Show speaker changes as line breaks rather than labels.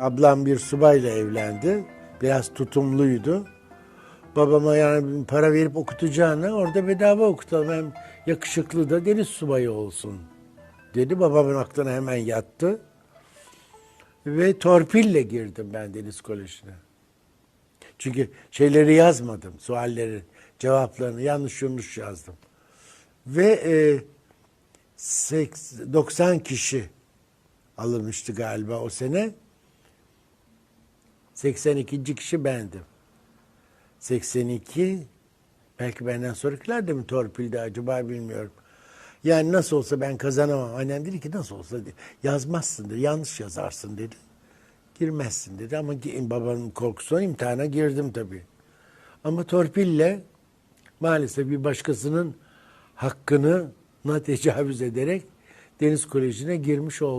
Ablam bir subayla evlendi. Biraz tutumluydu. Babama yani para verip okutacağına orada bedava okutalım. Hem yakışıklı da deniz subayı olsun dedi. Babamın aklına hemen yattı. Ve torpille girdim ben deniz kolejine. Çünkü şeyleri yazmadım. Sualleri, cevaplarını yanlış yanlış yazdım. Ve e, seks- 90 kişi alınmıştı galiba o sene. 82. kişi bendim. 82 belki benden sonrakiler de mi torpildi acaba bilmiyorum. Yani nasıl olsa ben kazanamam. Annem dedi ki nasıl olsa dedi, yazmazsın dedi. Yanlış yazarsın dedi. Girmezsin dedi ama babanın korkusundan imtihana girdim tabii. Ama torpille maalesef bir başkasının hakkını tecavüz ederek Deniz Koleji'ne girmiş oldum.